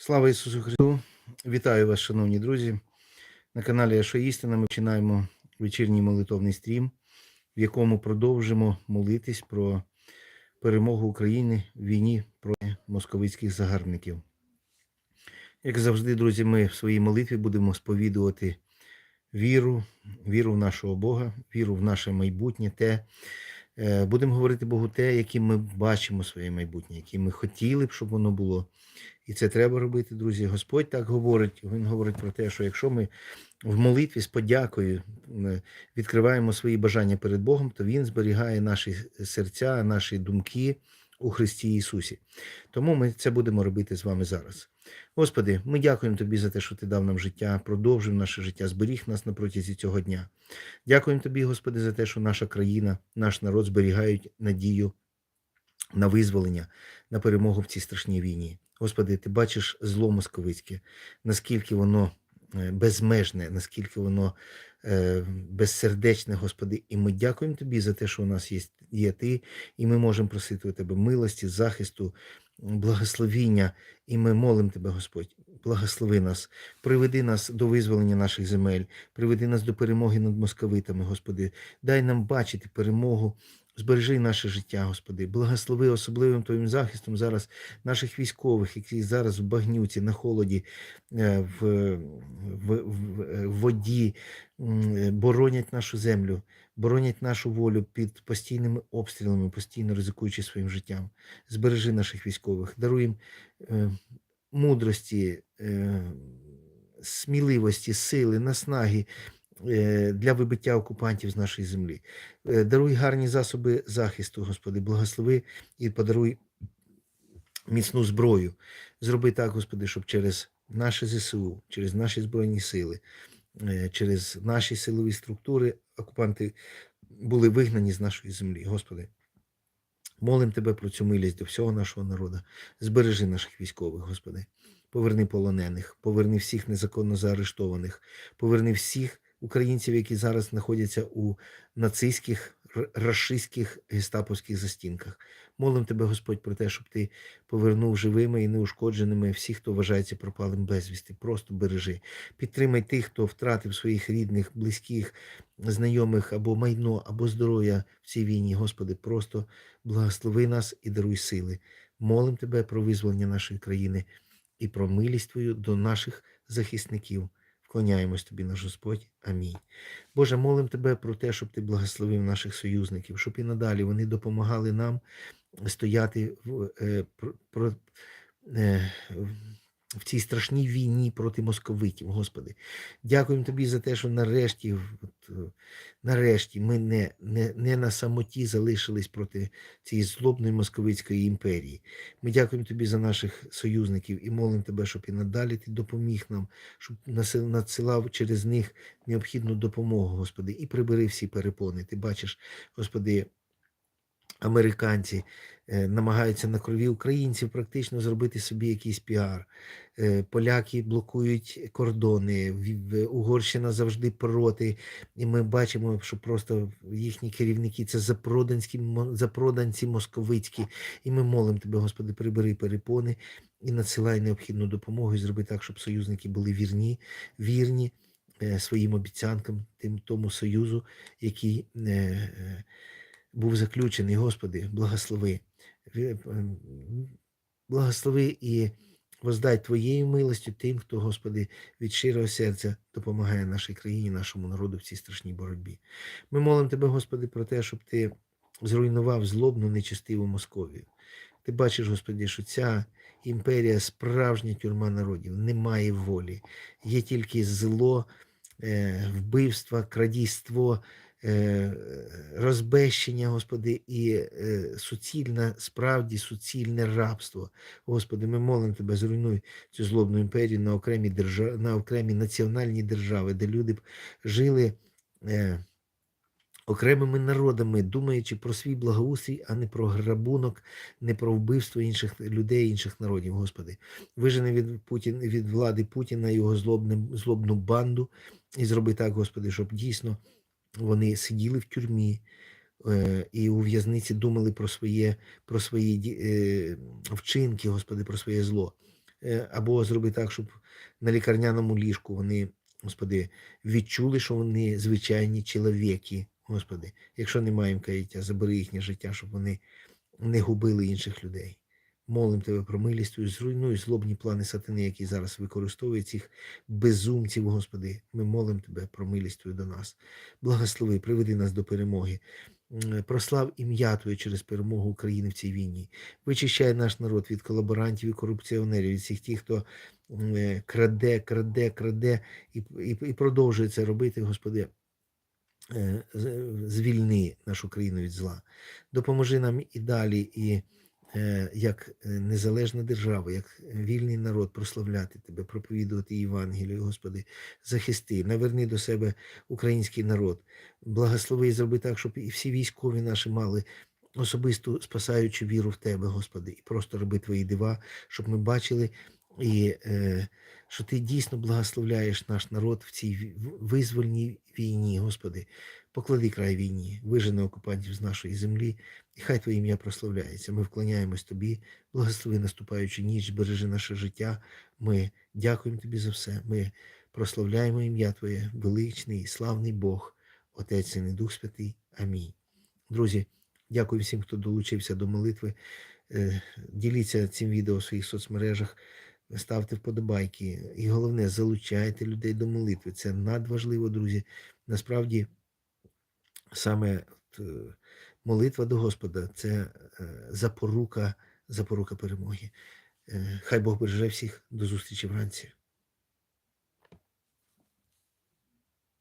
Слава Ісусу Христу! Вітаю вас, шановні друзі. На каналі Аша Істина ми починаємо вечірній молитовний стрім, в якому продовжимо молитись про перемогу України в війні проти московицьких загарбників. Як завжди, друзі, ми в своїй молитві будемо сповідувати віру, віру в нашого Бога, віру в наше майбутнє, те, будемо говорити Богу те, яким ми бачимо своє майбутнє, яким ми хотіли б, щоб воно було. І це треба робити, друзі. Господь так говорить. Він говорить про те, що якщо ми в молитві з подякою е, відкриваємо свої бажання перед Богом, то Він зберігає наші серця, наші думки у Христі Ісусі. Тому ми це будемо робити з вами зараз. Господи, ми дякуємо Тобі за те, що Ти дав нам життя, продовжив наше життя, зберіг нас на протязі цього дня. Дякуємо Тобі, Господи, за те, що наша країна, наш народ зберігають надію на визволення, на перемогу в цій страшній війні. Господи, ти бачиш зло московицьке, наскільки воно е, безмежне, наскільки воно е, безсердечне, Господи. І ми дякуємо Тобі за те, що у нас є, є Ти, і ми можемо просити у Тебе милості, захисту, благословіння. І ми молимо Тебе, Господь, благослови нас, приведи нас до визволення наших земель, приведи нас до перемоги над московитами, Господи. Дай нам бачити перемогу. Збережи наше життя, Господи, благослови особливим Твоїм захистом зараз наших військових, які зараз в багнюці, на холоді, е, в, в, в, воді, боронять нашу землю, боронять нашу волю під постійними обстрілами, постійно ризикуючи своїм життям. Збережи наших військових, даруй їм е, мудрості, е, сміливості, сили, наснаги е, для вибиття окупантів з нашої землі. Е, Даруй гарні засоби захисту, Господи, благослови і подаруй міцну зброю. Зроби так, Господи, щоб через наше ЗСУ, через наші Збройні сили, через наші силові структури окупанти були вигнані з нашої землі. Господи, молим Тебе про цю милість до всього нашого народу. Збережи наших військових, Господи. Поверни полонених, поверни всіх незаконно заарештованих, поверни всіх українців, які зараз знаходяться у нацистських, рашистських гестаповських застінках. Молим тебе, Господь, про те, щоб ти повернув живими і неушкодженими всіх, хто вважається пропалим безвісти. Просто бережи. Підтримай тих, хто втратив своїх рідних, близьких, знайомих або майно, або здоров'я в цій війні. Господи, просто благослови нас і даруй сили. Молим тебе про визволення нашої країни і про милість Твою до наших захисників. Вклоняємось тобі, наш Господь. Амінь. Боже, молим тебе про те, щоб ти благословив наших союзників, щоб і надалі вони допомагали нам стояти в, е, про, про, е, в цій страшній війні проти московитів, Господи. Дякуємо тобі за те, що нарешті, от, е, нарешті ми не, не, не на самоті залишились проти цієї злобної московицької імперії. Ми дякуємо тобі за наших союзників і молимо тебе, щоб і надалі ти допоміг нам, щоб надсилав через них необхідну допомогу, Господи, і прибери всі перепони. Ти бачиш, Господи, американці е, намагаються на крові українців практично зробити собі якийсь піар. Е, Поляки блокують кордони, Угорщина завжди проти. І ми бачимо, що просто їхні керівники це запроданські, запроданці московицькі. І ми молимо тебе, Господи, прибери перепони і надсилай необхідну допомогу, і зроби так, щоб союзники були вірні, вірні е, своїм обіцянкам, тим тому союзу, який був заключений. Господи, благослови. Благослови і воздай Твоєю милостю тим, хто, Господи, від щирого серця допомагає нашій країні, нашому народу в цій страшній боротьбі. Ми молимо Тебе, Господи, про те, щоб Ти зруйнував злобну, нечестиву Московію. Ти бачиш, Господи, що ця імперія справжня тюрма народів, немає волі, є тільки зло, е, вбивство, крадійство, е, розбещення, Господи, і е, суцільне, справді суцільне рабство. Господи, ми молимо Тебе, зруйнуй цю злобну імперію на окремі, держа... на окремі національні держави, де люди б жили. Е, окремими народами, думаючи про свій благоустрій, а не про грабунок, не про вбивство інших людей, інших народів, Господи. Вижени від Путін, від влади Путіна його злобним, злобну банду і зроби так, Господи, щоб дійсно вони сиділи в тюрмі. е, І у в'язниці думали про своє, про свої е, вчинки, Господи, про своє зло. е, або зроби так, щоб на лікарняному ліжку вони, Господи, відчули, що вони звичайні чоловіки, Господи. Якщо немає їм каяття, забери їхнє життя, щоб вони не губили інших людей. Молим тебе про милість зруйнуй злобні плани сатани, які зараз використовують цих безумців, Господи. Ми молимо Тебе про милість до нас. Благослови, приведи нас до перемоги. Прослав ім'я Твоє через перемогу України в цій війні. Вичищай наш народ від колаборантів і корупціонерів, від всіх тих, хто е, краде, краде, краде і, і, і продовжує це робити, Господи. Е, Звільни нашу країну від зла. Допоможи нам і далі, і як е, незалежна держава, як вільний народ прославляти Тебе, проповідувати Євангелію, Господи, захисти, наверни до себе український народ, благослови і зроби так, щоб і всі військові наші мали особисту спасаючу віру в Тебе, Господи, і просто роби Твої дива, щоб ми бачили, і, е, що Ти дійсно благословляєш наш народ в цій визвольній війні, Господи. Поклади край війні, вижени окупантів з нашої землі, і хай Твоє ім'я прославляється. Ми вклоняємось Тобі, благослови наступаючу ніч, бережи наше життя. Ми дякуємо Тобі за все. Ми прославляємо ім'я Твоє, величний, славний Бог, Отець і Дух Святий. Амінь. Друзі, дякую всім, хто долучився до молитви. Е, Діліться цим відео в своїх соцмережах, ставте вподобайки. І головне, залучайте людей до молитви. Це надважливо, друзі. Насправді, саме е, молитва до Господа це е, запорука, запорука перемоги. Е, Хай Бог береже всіх. До зустрічі вранці.